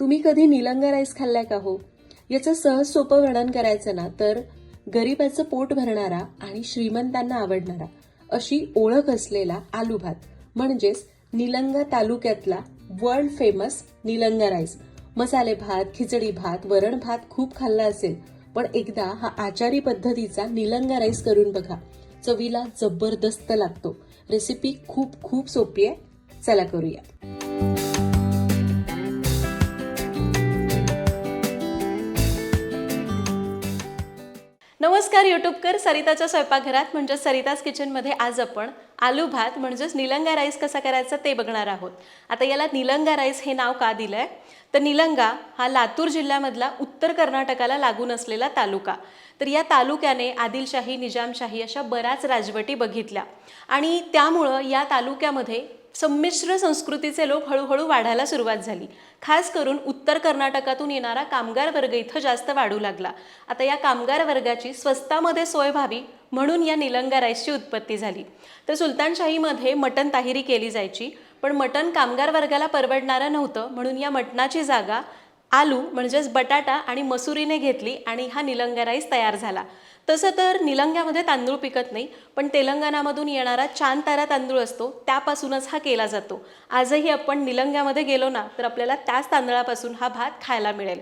तुम्ही कधी निलंगा राईस खाल्लाय का हो? याचं सहज सोपं वर्णन करायचं ना तर गरिबाचं पोट भरणारा आणि श्रीमंतांना आवडणारा अशी ओळख असलेला आलू भात म्हणजेच निलंगा तालुक्यातला वर्ल्ड फेमस निलंगा राईस. मसाले भात खिचडी भात वरण भात खूप खाल्ला असेल पण एकदा हा आचारी पद्धतीचा निलंगा राईस करून बघा. चवीला जबरदस्त लागतो. रेसिपी खूप खूप सोपी आहे. चला करूया. नमस्कार यूट्यूबकर सरिताच्या स्वयंपाकघरात म्हणजेच सरिताज किचनमध्ये आज आपण आलू भात म्हणजेच निलंगा राईस कसा करायचा ते बघणार आहोत. आता याला निलंगा राईस हे नाव का दिलं आहे तर निलंगा हा लातूर जिल्ह्यामधला उत्तर कर्नाटकाला लागून असलेला तालुका. तर या तालुक्याने आदिलशाही निजामशाही अशा बऱ्याच राजवटी बघितल्या. आणि त्यामुळं या तालुक्यामध्ये संमिश्र संस्कृतीचे लोक हळूहळू वाढायला सुरुवात झाली. खास करून उत्तर कर्नाटकातून येणारा कामगार वर्ग इथं जास्त वाढू लागला. आता या कामगार वर्गाची स्वस्तामध्ये सोय व्हावी म्हणून या निलंगा राईसची उत्पत्ती झाली. तर सुलतानशाहीमध्ये मटण ताहिरी केली जायची पण मटण कामगार वर्गाला परवडणारं नव्हतं म्हणून या मटणाची जागा आलू म्हणजेच बटाटा आणि मसुरीने घेतली आणि हा निलंगा राईस तयार झाला. तसं तर निलंग्यामध्ये तांदूळ पिकत नाही पण तेलंगणामधून येणारा चांद तारा तांदूळ असतो त्यापासूनच हा केला जातो. आजही आपण निलंग्यामध्ये गेलो ना तर आपल्याला त्याच तांदळापासून हा भात खायला मिळेल.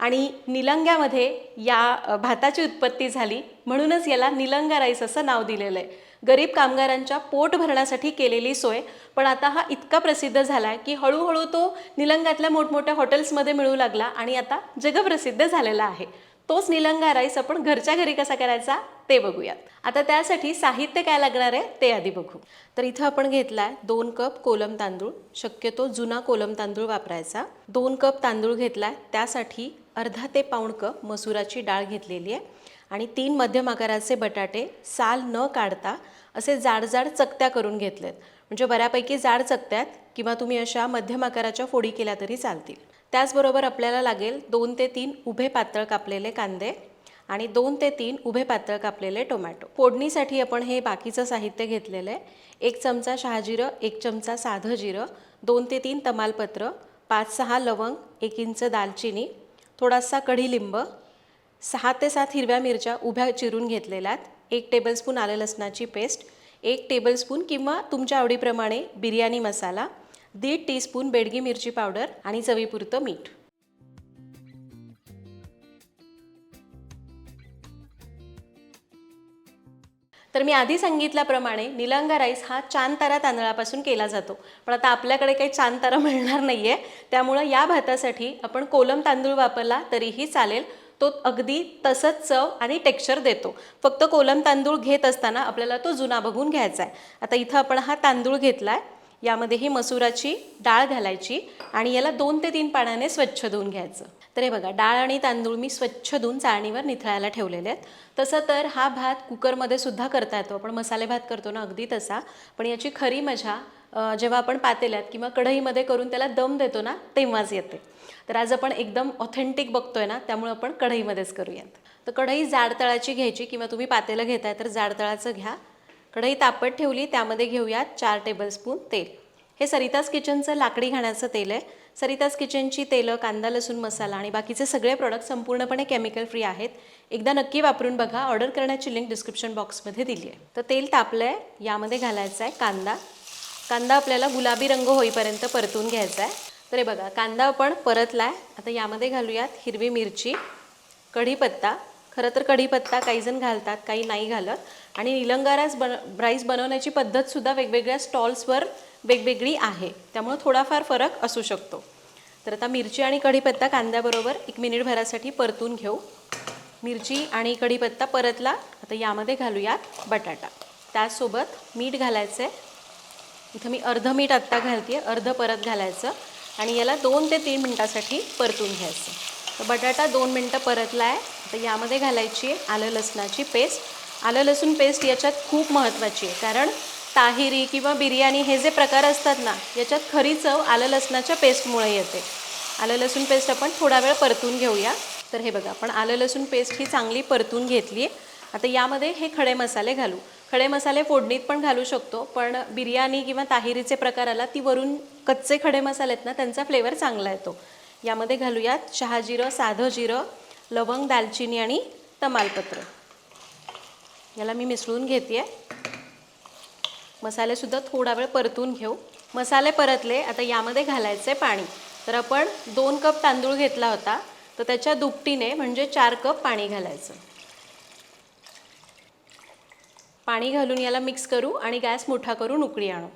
आणि निलंग्यामध्ये या भाताची उत्पत्ती झाली म्हणूनच याला निलंगा राईस असं नाव दिलेलं आहे. गरीब कामगारांच्या पोट भरण्यासाठी केलेली सोय पण आता हा इतका प्रसिद्ध झाला आहे की हळूहळू तो निलंगातल्या मोठमोठ्या हॉटेल्समध्ये मिळू लागला आणि आता जगप्रसिद्ध झालेला आहे. तोच निलंगा राईस आपण घरच्या घरी कसा करायचा ते बघूयात. आता त्यासाठी साहित्य काय लागणार आहे ते आधी बघू. तर इथं आपण घेतला आहे दोन कप कोलम तांदूळ. शक्यतो जुना कोलम तांदूळ वापरायचा. दोन कप तांदूळ घेतला आहे त्यासाठी अर्धा ते पाऊण कप मसुराची डाळ घेतलेली आहे. आणि तीन मध्यम आकाराचे बटाटे साल न काढता असे जाड जाड चकत्या करून घेतलेत. म्हणजे बऱ्यापैकी जाड चकत्यात किंवा तुम्ही अशा मध्यम आकाराच्या फोडी केल्या तरी चालतील. त्याचबरोबर आपल्याला लागेल दोन ते तीन उभे पातळ कापलेले कांदे आणि दोन ते तीन उभे पातळ कापलेले टोमॅटो. फोडणीसाठी आपण हे बाकीचं साहित्य घेतलेलं आहे. एक चमचा शहाजिरं एक चमचा साधं जिरं दोन ते तीन तमालपत्र पाच सहा लवंग एक इंच दालचिनी थोडासा कढीलिंब सहा ते सात हिरव्या मिरच्या उभ्या चिरून घेतलेल्यात. एक टेबलस्पून आलं लसणाची पेस्ट एक टेबलस्पून किंवा तुमच्या आवडीप्रमाणे बिर्याणी मसाला दीड टीस्पून बेडगी मिरची पावडर आणि चवीपुरतं मीठ. तर मी आधी सांगितल्याप्रमाणे निलंगा राईस हा चांदतारा तांदळापासून केला जातो. पण आता आपल्याकडे काही चांदतारा मिळणार नाही आहे त्यामुळं या भातासाठी आपण कोलम तांदूळ वापरला तरीही चालेल. तो अगदी तसंच चव आणि टेक्स्चर देतो. फक्त कोलम तांदूळ घेत असताना आपल्याला तो जुना बघून घ्यायचा आहे. आता इथं आपण हा तांदूळ घेतला आहे यामध्ये ही मसुराची डाळ घालायची आणि याला दोन ते तीन पाण्याने स्वच्छ धुवून घ्यायचं. तर हे बघा डाळ आणि तांदूळ मी स्वच्छ धुवून चाळणीवर निथळायला ठेवलेले आहेत. तसं तर हा भात कुकरमध्ये सुद्धा करता येतो. आपण मसाले भात करतो ना अगदी तसा. पण याची खरी मजा जेव्हा आपण पातेल्यात किंवा कढईमध्ये करून त्याला दम देतो ना तेव्हाच येते. तर आज आपण एकदम ऑथेंटिक बघतोय ना त्यामुळे आपण कढईमध्येच करूयात. तर कढई जाड तळाची घ्यायची किंवा तुम्ही पातेलं घेताय तर जाड तळाचं घ्या. कढई तापत ठेवली त्यामध्ये घेऊयात चार टेबलस्पून तेल. हे सरिताज किचनचं लाकडी घाण्याचं तेल आहे. सरिताज किचनची तेलं कांदा लसूण मसाला आणि बाकीचे सगळे प्रोडक्ट संपूर्णपणे केमिकल फ्री आहेत. एकदा नक्की वापरून बघा. ऑर्डर करण्याची लिंक डिस्क्रिप्शन बॉक्समध्ये दिली आहे तर तेल तापलं आहे यामध्ये घालायचं आहे कांदा. कांदा आपल्याला गुलाबी रंग होईपर्यंत परतून घ्यायचा आहे. तर हे बघा कांदा आपण परतला आहे आता यामध्ये घालूयात हिरवी मिरची कढीपत्ता. खरं तर कढीपत्ता काही जण घालतात काही नाही घालत. आणि निलंगा राईस बन राईस बनवण्याची पद्धतसुद्धा वेगवेगळ्या स्टॉल्सवर वेगवेगळी आहे. त्यामुळं थोडाफार फरक असू शकतो. तर आता मिरची आणि कढीपत्ता कांद्याबरोबर एक मिनिटभरासाठी परतून घेऊ. मिरची आणि कढीपत्ता परतला. आता यामध्ये घालूयात बटाटा. त्याचसोबत मीठ घालायचं आहे इथं मी अर्ध मीठ आत्ता घालते अर्ध परत घालायचं आणि याला दोन ते तीन मिनटासाठी परतून घ्यायचं. तर बटाटा दोन मिनटं परतला आहे. तर यामध्ये घालायची आहे आलं लसणाची पेस्ट. आलं लसूण पेस्ट याच्यात खूप महत्त्वाची आहे कारण ताहिरी किंवा बिर्याणी हे जे प्रकार असतात ना याच्यात खरी चव आलं लसणाच्या पेस्टमुळे येते. आलं लसूण पेस्ट आपण थोडा वेळ परतून घेऊया. तर हे बघा आपण आलं लसूण पेस्ट ही चांगली परतून घेतली आहे आता यामध्ये हे खडे मसाले घालू. खडे मसाले फोडणीत पण घालू शकतो पण बिर्याणी किंवा ताहिरीचे प्रकार आला ती वरून कच्चे खडे मसाले आहेत ना त्यांचा फ्लेवर चांगला येतो. यामध्ये घालूयात शहाजिरं साधं जिरं लवंग दालचिनी आणि तमालपत्र. याला मी मिसळून घेते मसालेसुद्धा थोडा वेळ परतून घेऊ. मसाले परतले आता यामध्ये घालायचे पाणी. तर आपण दोन कप तांदूळ घेतला होता तर त्याच्या दुपटीने म्हणजे चार कप पाणी घालायचं. पाणी घालून याला मिक्स करू आणि गॅस मोठा करून उकळी आणू.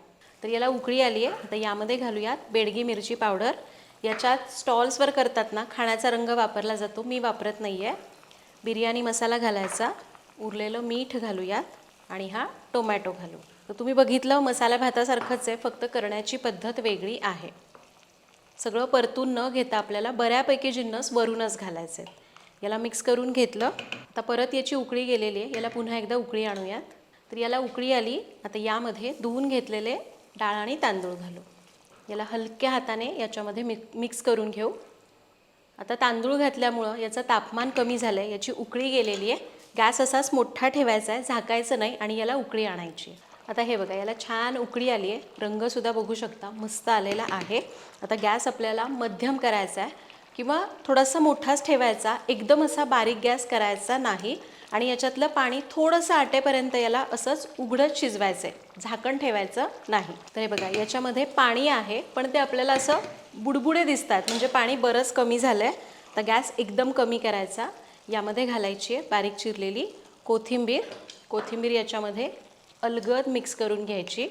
तर याला उकळी आली आहे. आता यामध्ये घालूयात बेडगी मिरची पावडर. याच्यात स्टॉल्सवर करतात ना खाण्याचा रंग वापरला जातो मी वापरत नाही आहे बिर्याणी मसाला घालायचा. उरलेलं मीठ घालूयात आणि हा टोमॅटो घालू. तर तुम्ही बघितलं मसाला भातासारखंच आहे फक्त करण्याची पद्धत वेगळी आहे. सगळं परतून न घेता आपल्याला बऱ्यापैकी जिन्नस वरूनच घालायचे आहेत याला मिक्स करून घेतलं. आता परत याची उकळी गेलेली आहे. याला पुन्हा एकदा उकळी आणूयात. तर याला उकळी आली. आता यामध्ये धुवून घेतलेले डाळ आणि तांदूळ घालू. याला हलक्या हाताने याच्यामध्ये मिक मिक्स करून घेऊ. आता तांदूळ घातल्यामुळं याचं तापमान कमी झालं आहे याची उकळी गेलेली आहे. गॅस असाच मोठा ठेवायचा आहे. झाकायचं नाही आणि याला उकळी आणायची आता हे बघा याला छान उकळी आली आहे. रंगसुद्धा बघू शकता. मस्त आलेला आहे. आता गॅस आपल्याला मध्यम करायचा आहे. किंवा थोडासा मोठाच ठेवायचा एकदम असा बारीक गॅस करायचा नाही आणि याच्यातलं पाणी थोडंसं आटेपर्यंत याला असंच उघडत शिजवायचं आहे झाकण ठेवायचं नाही. तर हे बघा याच्यामध्ये पाणी आहे पण ते आपल्याला असं बुडबुडे दिसतात म्हणजे पाणी बरंच कमी झालं आहे तर गॅस एकदम कमी करायचा. यामध्ये घालायची आहे बारीक चिरलेली कोथिंबीर. कोथिंबीर याच्यामध्ये अलगद मिक्स करून घ्यायची.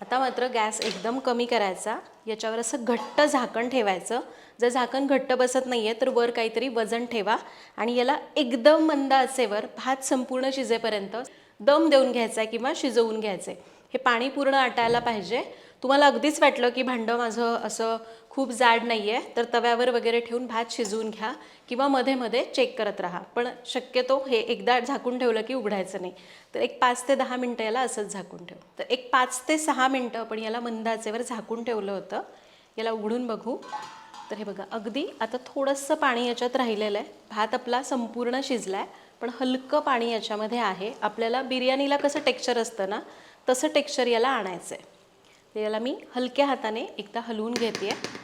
आता मात्र गॅस एकदम कमी करायचा. याच्यावर असं घट्ट झाकण ठेवायचं. जर झाकण घट्ट बसत नाही आहे तर वर काहीतरी वजन ठेवा आणि याला एकदम मंद असेवर भात संपूर्ण शिजेपर्यंत दम देऊन घ्यायचा आहे किंवा शिजवून घ्यायचं. आहे हे पाणी पूर्ण आटायला पाहिजे. तुम्हाला अगदीच वाटलं की भांडं माझं असं खूप जाड नाही आहे तर तव्यावर वगैरे ठेवून भात शिजवून घ्या किंवा मध्ये मध्ये चेक करत राहा. पण शक्यतो हे एकदा झाकून ठेवलं की उघडायचं नाही. तर एक पाच ते दहा मिनटं याला असंच झाकून ठेव. तर एक पाच ते सहा मिनटं आपण याला मंदाचेवर झाकून ठेवलं होतं. याला उघडून बघू. तर हे बघा अगदी आता थोडंसं पाणी याच्यात राहिलेलं आहे. भात आपला संपूर्ण शिजला आहे पण हलकं पाणी याच्यामध्ये आहे. आपल्याला बिर्याणीला कसं टेक्स्चर असतं ना तसं टेक्स्चर याला आणायचं आहे याला मी हलक्या हाताने एकदा हलवून घेते आहे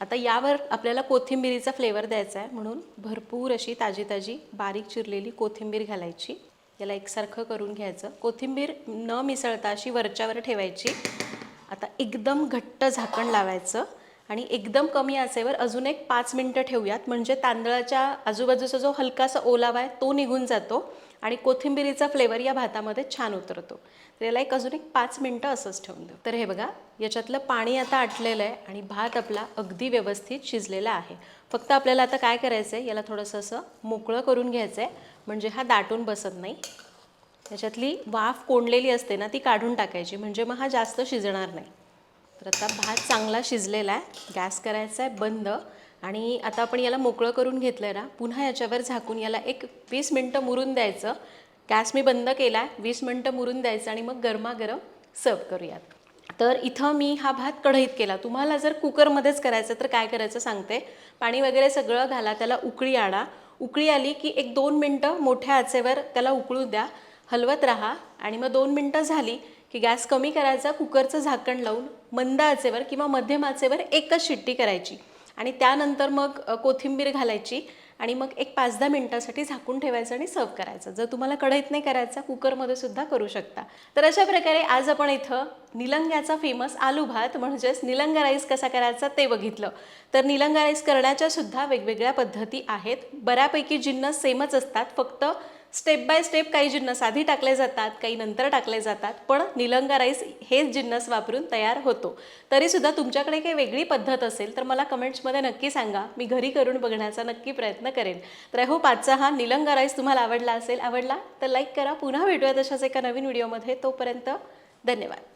आता यावर आपल्याला कोथिंबिरीचा फ्लेवर द्यायचा आहे. म्हणून भरपूर अशी ताजी ताजी बारीक चिरलेली कोथिंबीर घालायची. याला एकसारखं करून घ्यायचं. कोथिंबीर न मिसळता अशी वरच्यावर ठेवायची. आता एकदम घट्ट झाकण लावायचं. आणि एकदम कमी आचेवर अजून एक पाच मिनटं ठेवूयात. म्हणजे तांदळाच्या आजूबाजूचा जो हलकासा ओलावा आहे तो निघून जातो आणि कोथिंबिरीचा फ्लेवर या भातामध्ये छान उतरतो. तर याला एक अजून एक पाच मिनटं असंच ठेवून देऊ. तर हे बघा याच्यातलं पाणी आता आटलेलं आहे आणि भात आपला अगदी व्यवस्थित शिजलेला आहे. फक्त आपल्याला आता काय करायचं आहे याला थोडंसं असं मोकळं करून घ्यायचं आहे म्हणजे हा दाटून बसत नाही. त्याच्यातली वाफ कोंडलेली असते ना ती काढून टाकायची. म्हणजे मग हा जास्त शिजणार नाही. तर आता भात चांगला शिजलेला आहे. गॅस करायचा आहे बंद. आणि आता आपण याला मोकळं करून घेतलं आहे ना पुन्हा याच्यावर झाकून याला एक वीस मिनटं मुरून द्यायचं. गॅस मी बंद केला आहे वीस मिनटं मुरून द्यायचं आणि मग गरमागरम सर्व करूयात. तर इथं मी हा भात कढईत केला. तुम्हाला जर कुकरमध्येच करायचं तर काय करायचं सांगते. पाणी वगैरे सगळं घाला त्याला उकळी आणा. उकळी आली की एक दोन मिनटं मोठ्या आचेवर त्याला उकळू द्या. हलवत राहा आणि मग दोन मिनटं झाली की गॅस कमी करायचा कुकरचं झाकण लावून मंद आचेवर किंवा मध्यम आचेवर एकच शिट्टी करायची. आणि त्यानंतर मग कोथिंबीर घालायची आणि मग एक पाच दहा मिनटासाठी झाकून ठेवायचं आणि सर्व करायचं. जर तुम्हाला कढईत नाही करायचा कुकरमध्ये सुद्धा करू शकता. तर अशा प्रकारे आज आपण इथं निलंग्याचा फेमस आलू भात म्हणजेच निलंगा राईस कसा करायचा ते बघितलं. तर निलंगा राईस करण्याच्या सुद्धा वेगवेगळ्या पद्धती आहेत. बऱ्यापैकी जिन्नस सेमच असतात. फक्त स्टेप बाय स्टेप काही जिन्नस आधी टाकले जातात काही नंतर टाकले जातात पण निलंगा राईस हेच जिन्नस वापरून तयार होतो. तरीसुद्धा तुमच्याकडे काही वेगळी पद्धत असेल तर मला कमेंट्समध्ये नक्की सांगा. मी घरी करून बघण्याचा नक्की प्रयत्न करेन. तर हो आजचा हा निलंगा राईस तुम्हाला आवडला असेल आवडला तर लाईक करा. पुन्हा भेटूया तशाच एका नवीन व्हिडिओमध्ये. तोपर्यंत धन्यवाद.